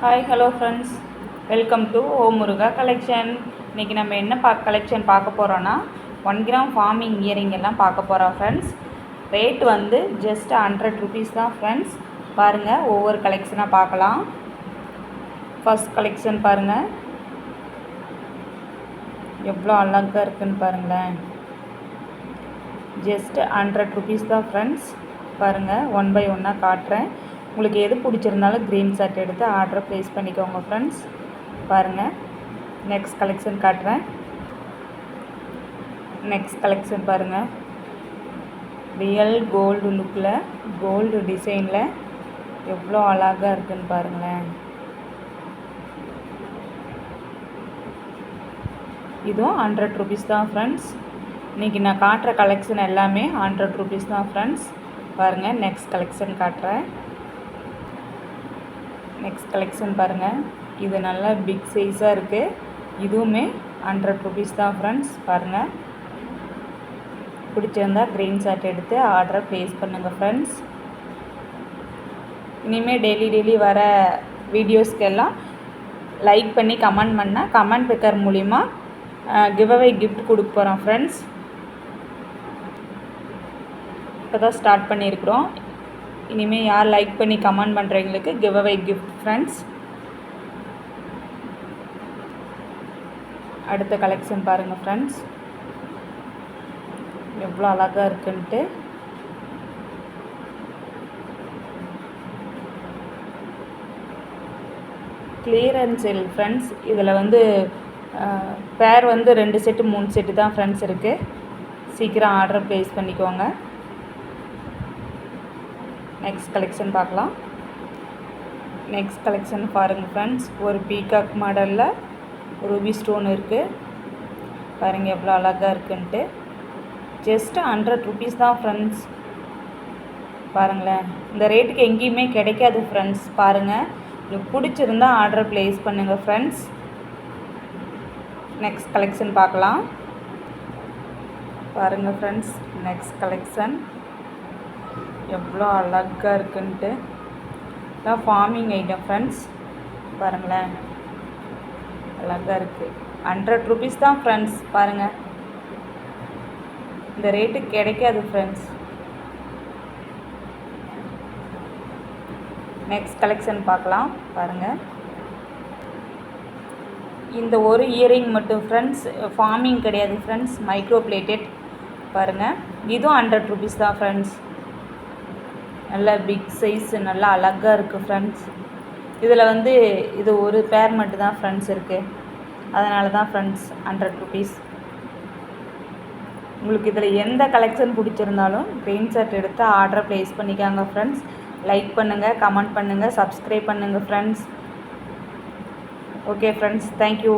Hi hello friends welcome to O Muruga collection இன்றைக்கி நம்ம என்ன பா கலெக்ஷன் பார்க்க போகிறோன்னா ஒன் கிராம் ஃபார்மிங் இயரிங் எல்லாம் பார்க்க போகிறோம் ஃப்ரெண்ட்ஸ் ரேட் வந்து ஜஸ்ட் ஹண்ட்ரட் ருபீஸ் தான் ஃப்ரெண்ட்ஸ் பாருங்கள் ஒவ்வொரு கலெக்ஷனாக பார்க்கலாம். ஃபஸ்ட் கலெக்ஷன் பாருங்கள் எவ்வளோ அழகாக இருக்குன்னு பாருங்களேன். ஜஸ்ட் ஹண்ட்ரட் ருபீஸ் தான் ஃப்ரெண்ட்ஸ் பாருங்கள் ஒன் பை ஒன்னாக காட்டுறேன். உங்களுக்கு எது பிடிச்சிருந்தாலும் க்ரீன் ஷர்ட் எடுத்து ஆர்டரை ப்ளேஸ் பண்ணிக்கோங்க ஃப்ரெண்ட்ஸ் பாருங்கள் நெக்ஸ்ட் கலெக்ஷன் காட்டுறேன். நெக்ஸ்ட் கலெக்ஷன் பாருங்கள் ரியல் கோல்டு லுக்கில் கோல்டு டிசைனில் எவ்வளோ அழகாக இருக்குன்னு பாருங்களேன். இதுவும் ஹண்ட்ரட் ருபீஸ் தான் ஃப்ரெண்ட்ஸ் இன்றைக்கி நான் காட்டுற கலெக்ஷன் எல்லாமே ஹண்ட்ரட் ருபீஸ் தான் ஃப்ரெண்ட்ஸ் பாருங்கள் நெக்ஸ்ட் கலெக்ஷன் காட்டுறேன். நெக்ஸ்ட் கலெக்ஷன் பாருங்கள் இது நல்லா பிக் சைஸாக இருக்குது இதுவுமே ஹண்ட்ரட் ருபீஸ் தான் ஃப்ரெண்ட்ஸ் பாருங்கள் பிடிச்சிருந்தா க்ரீன் சார்ட் எடுத்து ஆர்டரை ப்ளேஸ் பண்ணுங்கள் ஃப்ரெண்ட்ஸ் இனிமேல் டெய்லி டெய்லி வர வீடியோஸ்க்கெல்லாம் லைக் பண்ணி கமெண்ட் பண்ணால் கமெண்ட் பிக்கர் மூலிமா கிவ்அவே கிஃப்ட் கொடுக்க போகிறோம் ஃப்ரெண்ட்ஸ் இப்போ தான் ஸ்டார்ட் பண்ணியிருக்கிறோம். இனிமேல் யார் லைக் பண்ணி கமெண்ட் பண்ணுறவங்களுக்கு கிவ் அவே கிஃப்ட் ஃப்ரெண்ட்ஸ் அடுத்த கலெக்ஷன் பாருங்கள் ஃப்ரெண்ட்ஸ் எவ்வளோ அழகாக இருக்குன்ட்டு. கிளியரன்ஸ் செல் ஃப்ரெண்ட்ஸ் இதில் வந்து பேர் வந்து ரெண்டு செட்டு மூணு செட்டு தான் ஃப்ரெண்ட்ஸ் இருக்குது சீக்கிரம் ஆர்டர் ப்ளேஸ் பண்ணிக்கோங்க. நெக்ஸ்ட் கலெக்ஷன் பார்க்கலாம். நெக்ஸ்ட் கலெக்ஷன் பாருங்கள் ஃப்ரெண்ட்ஸ் ஒரு பீகாக் மாடலில் ரூபி ஸ்டோன் இருக்குது பாருங்கள் எவ்வளோ அழகாக இருக்குன்ட்டு. ஜஸ்ட்டு ஹண்ட்ரட் ருபீஸ் தான் ஃப்ரெண்ட்ஸ் பாருங்களேன். இந்த ரேட்டுக்கு எங்கேயுமே கிடைக்காது ஃப்ரெண்ட்ஸ் பாருங்கள் உங்களுக்கு பிடிச்சிருந்தா ஆர்டர் ப்ளேஸ் பண்ணுங்கள் ஃப்ரெண்ட்ஸ் நெக்ஸ்ட் கலெக்ஷன் பார்க்கலாம். பாருங்கள் ஃப்ரெண்ட்ஸ் நெக்ஸ்ட் கலெக்ஷன் எவ்வளோ அழகாக இருக்குன்ட்டு. இதான் ஃபார்மிங் ஐட்டம் ஃப்ரெண்ட்ஸ் பாருங்களேன். அழகாக இருக்குது ஹண்ட்ரட் ருபீஸ் தான் ஃப்ரெண்ட்ஸ் பாருங்கள் இந்த ரேட்டு கிடைக்காது ஃப்ரெண்ட்ஸ் நெக்ஸ்ட் கலெக்ஷன் பார்க்கலாம். பாருங்கள் இந்த ஒரு இயரிங் மட்டும் ஃப்ரெண்ட்ஸ் ஃபார்மிங் கிடையாது ஃப்ரெண்ட்ஸ் மைக்ரோ பிளேட்டட் பாருங்கள் இதுவும் ஹண்ட்ரட் ருபீஸ் தான் ஃப்ரெண்ட்ஸ் நல்ல பிக் சைஸு நல்லா அழகாக இருக்குது ஃப்ரெண்ட்ஸ் இதில் வந்து இது ஒரு பேர் மட்டும் தான் ஃப்ரெண்ட்ஸ் இருக்குது அதனால தான் ஃப்ரெண்ட்ஸ் ஹண்ட்ரட் ருபீஸ் உங்களுக்கு இதில் எந்த கலெக்ஷன் பிடிச்சிருந்தாலும் க்ரீன் ஷர்ட் எடுத்து ஆர்டரை ப்ளேஸ் பண்ணிக்காங்க ஃப்ரெண்ட்ஸ் லைக் பண்ணுங்கள் கமெண்ட் பண்ணுங்கள் சப்ஸ்கிரைப் பண்ணுங்கள் friends okay friends thank you